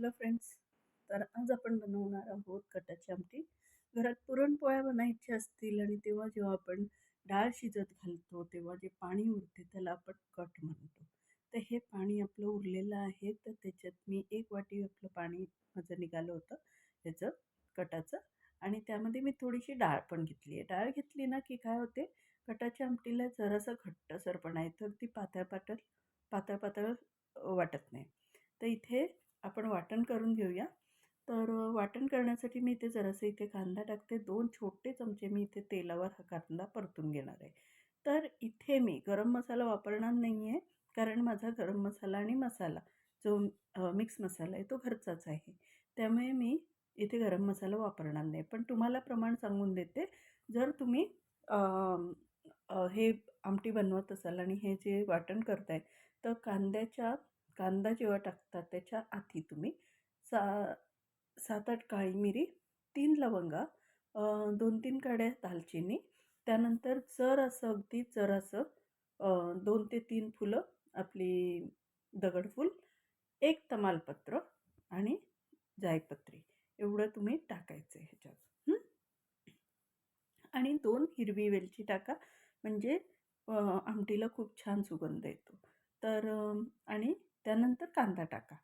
Hello friends तर आज आपण बनवणार आहोत कटाची आमटी. घरात पुरणपोळ्या बनायच्या असतील आणि तेव्हा जेव्हा आपण डाळ शिजत घालतो तेव्हा जे पाणी उरते त्याला आपण कट म्हणतो. तर हे पाणी आपलं उरलेलं आहे. तर त्याच्यात मी एक वाटी आपलं पाणी माझं निघालं होतं त्याचं कटाचं. आणि त्यामध्ये मी थोडीशी डाळ पण घेतली आहे. डाळ घेतली ना की काय होते कटाच्या आमटीला जरासं घट्टसरपणा आहे तर ती पातळ पातळ पातळ पातळ वाटत नाही तर इथे आपण वाटण करून घेऊया तर वाटण करण्यासाठी मी इथे जरासं इथे कांदा टाकते. दोन छोटे चमचे मी इथे तेलावर हा कांदा परतून घेणार आहे. तर इथे मी गरम मसाला वापरणार नाही आहे कारण माझा गरम मसाला आणि मसाला जो मिक्स मसाला आहे तो घरचाच आहे. त्यामुळे मी इथे गरम मसाला वापरणार नाही. पण तुम्हाला प्रमाण सांगून देते. जर तुम्ही हे आमटी बनवत असाल आणि हे जे वाटण करताय तर कांद्याच्या कांदा जेव्हा टाकता त्याच्या आधी तुम्ही सा सात आठ काळी मिरी तीन लवंगा दोन तीन काड्या दालचिनी त्यानंतर जर असं अगदी जरासं दोन ते तीन फुलं आपली दगडफूल एक तमालपत्र आणि जायपत्री. एवढं तुम्ही टाकायचं आहे ह्याच्यात. आणि दोन हिरवी वेलची टाका. म्हणजे आमटीला खूप छान सुगंध येतो. तर आणि त्यानंतर कांदा टाका.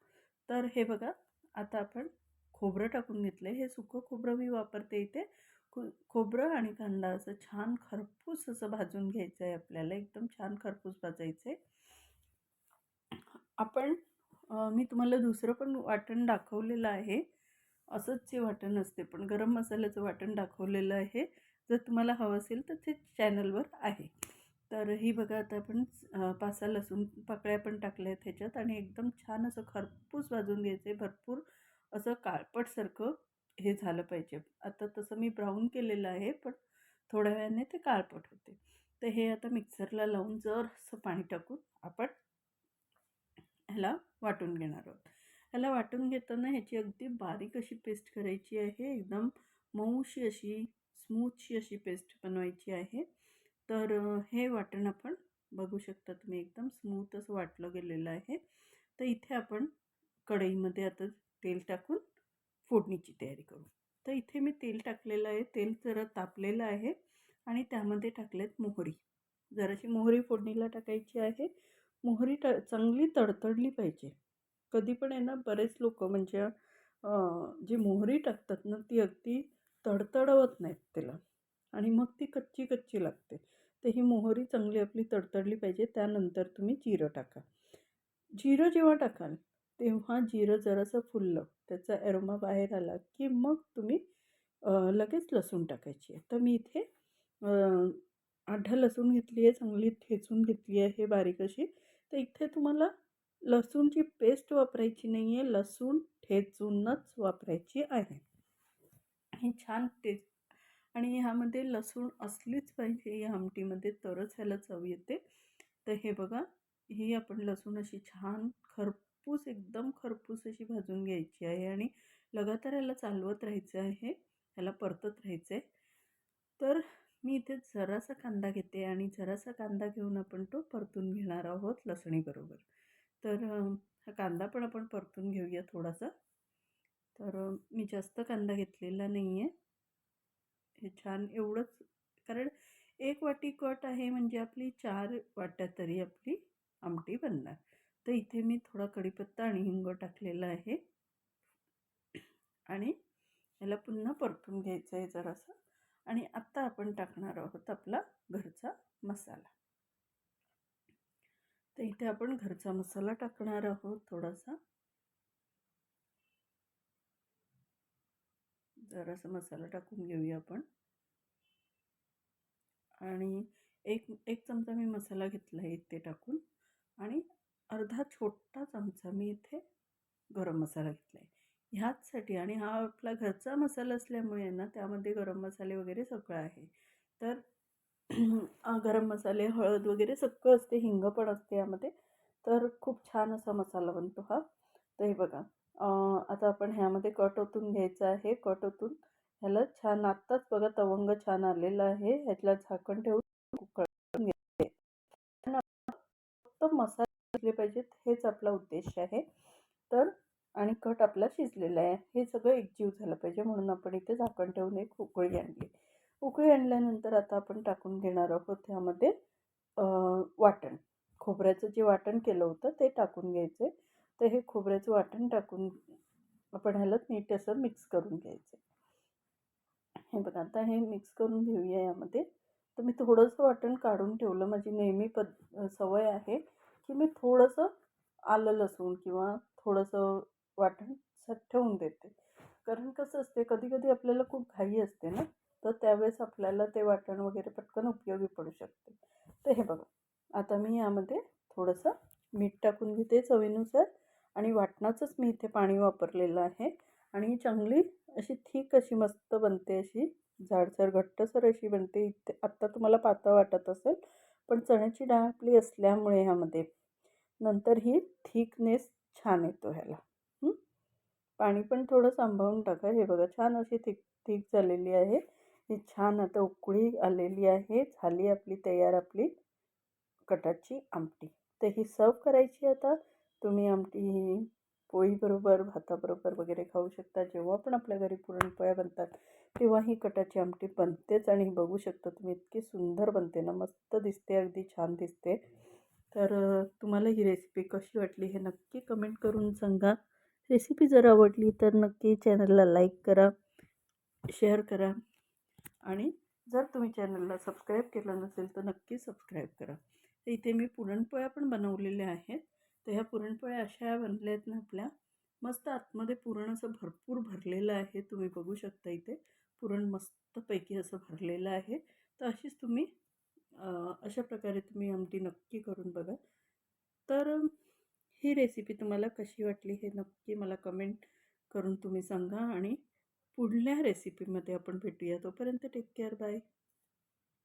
तर हे बघा आता आपण खोबरं टाकून घेतलं आहे हे सुकं खोबरं मी वापरते इथे. खो खोबरं आणि कांदा असं छान खरपूस असं भाजून घ्यायचं आहे आपल्याला. एकदम छान खरपूस भाजायचं आहे आपण मी तुम्हाला दुसरं पण वाटण दाखवलेलं आहे. असंच जे वाटण असते पण गरम मसाल्याचं वाटण दाखवलेलं आहे. जर तुम्हाला हवं असेल तर ते चॅनलवर आहे. तर ही बघा आता आपण पासा लसूण पाकळ्या पण टाकल्या आहेत ह्याच्यात आणि एकदम छान असं खरपूस भाजून घ्यायचं आहे भरपूर असं काळपटसारखं हे झालं पाहिजे. आता तसं मी ब्राऊन केलेलं आहे पण थोड्या वेळाने ते काळपट होते. तर हे आता मिक्सरला लावून जर असं पाणी टाकून आपण ह्याला वाटून घेणार आहोत. ह्याला वाटून घेताना ह्याची अगदी बारीक अशी पेस्ट करायची आहे. एकदम मऊशी अशी स्मूथशी अशी पेस्ट बनवायची आहे. तर हे वाटण आपण बघू शकता तुम्ही एकदम स्मूथ असं वाटलं गेलेलं आहे. तर इथे आपण कढईमध्ये आता तेल टाकून फोडणीची तयारी करू. तर इथे मी तेल टाकलेलं आहे. तेल जरा तापलेलं आहे आणि त्यामध्ये टाकलेत मोहरी. जराशी मोहरी फोडणीला टाकायची आहे. मोहरी ट चांगली तडतडली पाहिजे. कधी पण आहे ना बरेच लोक म्हणजे जी मोहरी टाकतात ना ती अगदी तडतडवत नाहीत त्याला. आणि मग ती कच्ची कच्ची लागते. तर ही मोहरी चांगली आपली तडतडली पाहिजे. त्यानंतर तुम्ही जिरं टाका. जिरं जेव्हा टाकाल तेव्हा जिरं जरासं फुललं त्याचा एरोमा बाहेर आला की मग तुम्ही लगेच लसूण टाकायची आहे. तर मी इथे आढा लसूण घेतली आहे चांगली ठेचून घेतली आहे बारीक अशी. तर इथे तुम्हाला लसूणची पेस्ट वापरायची नाही आहे लसूण ठेचूनच वापरायची आहे. ही छान टेस्ट आणि ह्यामध्ये लसूण असलीच पाहिजे या आमटीमध्ये तरच ह्याला चव येते. तर हे बघा ही आपण लसूण अशी छान खरपूस एकदम खरपूस अशी भाजून घ्यायची आहे आणि लगातार याला चालवत राहायचं आहे ह्याला परतत राहायचं आहे तर मी इथे जरासा कांदा घेते आणि जरासा कांदा घेऊन आपण तो परतून घेणार आहोत लसणीबरोबर. तर हा कांदा पण आपण परतून घेऊया थोडासा. तर मी जास्त कांदा घेतलेला नाही आहे हे छान एवढंच कारण एक वाटी कट आहे म्हणजे आपली चार वाट्या तरी आपली आमटी बनणार. तर इथे मी थोडा कढीपत्ता आणि हिंग टाकलेला आहे. आणि याला पुन्हा परतून घ्यायचं आहे जरासं. आणि आत्ता आपण टाकणार आहोत आपला घरचा मसाला. तर इथे आपण घरचा मसाला टाकणार आहोत थोडासा. जरासा मसाला टाकून घेऊया आपण. आणि एक एक चमचा मी मसाला घेतला आहे इथे टाकून. आणि अर्धा छोटा चमचा मी इथे गरम मसाला घेतला आहे ह्याचसाठी आणि हा आपला घरचा मसाला असल्यामुळे ना त्यामध्ये गरम मसाले वगैरे सगळं आहे. तर गरम मसाले हळद वगैरे सगळं असते हिंग पण असते यामध्ये. तर खूप छान असा मसाला बनतो हा. तर हे बघा आता आपण ह्यामध्ये कट ओतून घ्यायचं आहे. कट ओतून ह्याला छान आत्ताच बघा तवंग छान आलेला आहे. ह्यातला झाकण ठेवून उकळून घ्यायचे असले पाहिजेत हेच आपला उद्देश आहे. तर आणि कट आपला शिजलेला आहे. हे सगळं एकजीव झालं पाहिजे म्हणून आपण इथे झाकण ठेवून एक उकळी आणली. उकळी आणल्यानंतर आता आपण टाकून घेणार आहोत त्यामध्ये वाटण. खोबऱ्याचं जे वाटण केलं होतं ते टाकून घ्यायचे. तर हे खोबऱ्याचं वाटण टाकून आपण ह्याला नीट असं मिक्स करून घ्यायचं. हे बघा आता हे मिक्स करून घेऊया यामध्ये. तर मी थोडंसं वाटण काढून ठेवलं. माझी नेहमी पद सवय आहे. की मी थोडंसं आलं लसूण किंवा थोडंसं वाटण ठेवून देते. कारण कसं असते कधी कधी आपल्याला खूप घाई असते ना तर त्यावेळेस आपल्याला ते वाटण वगैरे पटकन उपयोगी पडू शकते. तर हे बघा आता मी यामध्ये थोडंसं मीठ टाकून घेते चवीनुसार आणि वाटणाचंच मी इथे पाणी वापरलेलं आहे आणि चांगली अशी थिक अशी मस्त बनते अशी जाडसर घट्टसर अशी बनते. इथे आत्ता तुम्हाला पातळ वाटत असेल पण चण्याची डाळ आपली असल्यामुळे ह्यामध्ये नंतर ही थिकनेस छान येतो ह्याला. पाणी पण थोडं सांभाळून टाका. हे बघा छान अशी थिक थिक झालेली आहे. ही छान आता उकळी आलेली आहे. झाली आपली तयार आपली कटाची आमटी. तर ही सर्व करायची आता. तुम्ही आमटी ही पोळीबरोबर भाताबरोबर वगैरे खाऊ शकता. जेव्हा पण आपल्या घरी पुरणपोळ्या बनतात तेव्हा ही कटाची आमटी बनतेच आणि बघू शकता तुम्ही इतकी सुंदर बनते ना मस्त दिसते अगदी छान दिसते. तर तुम्हाला ही रेसिपी कशी वाटली हे नक्की कमेंट करून सांगा. रेसिपी जर आवडली तर नक्की चॅनलला लाईक करा शेअर करा आणि जर तुम्ही चॅनलला सबस्क्राईब केलं नसेल तर नक्की सबस्क्राईब करा. तर इथे मी पुरणपोळ्या पण बनवलेल्या आहेत. तर ह्या पुरणपोळ्या अशा बनल्या आहेत ना आपल्या. मस्त आतमध्ये पुरण असं भरपूर भरलेलं आहे. तुम्ही बघू शकता इथे. पुरण मस्तपैकी असं भरलेलं आहे. तर अशीच तुम्ही अशा प्रकारे तुम्ही आमटी नक्की करून बघा. तर ही रेसिपी तुम्हाला कशी वाटली हे नक्की मला कमेंट करून तुम्ही सांगा आणि पुढल्या रेसिपीमध्ये आपण भेटूया. तोपर्यंत टेक केअर बाय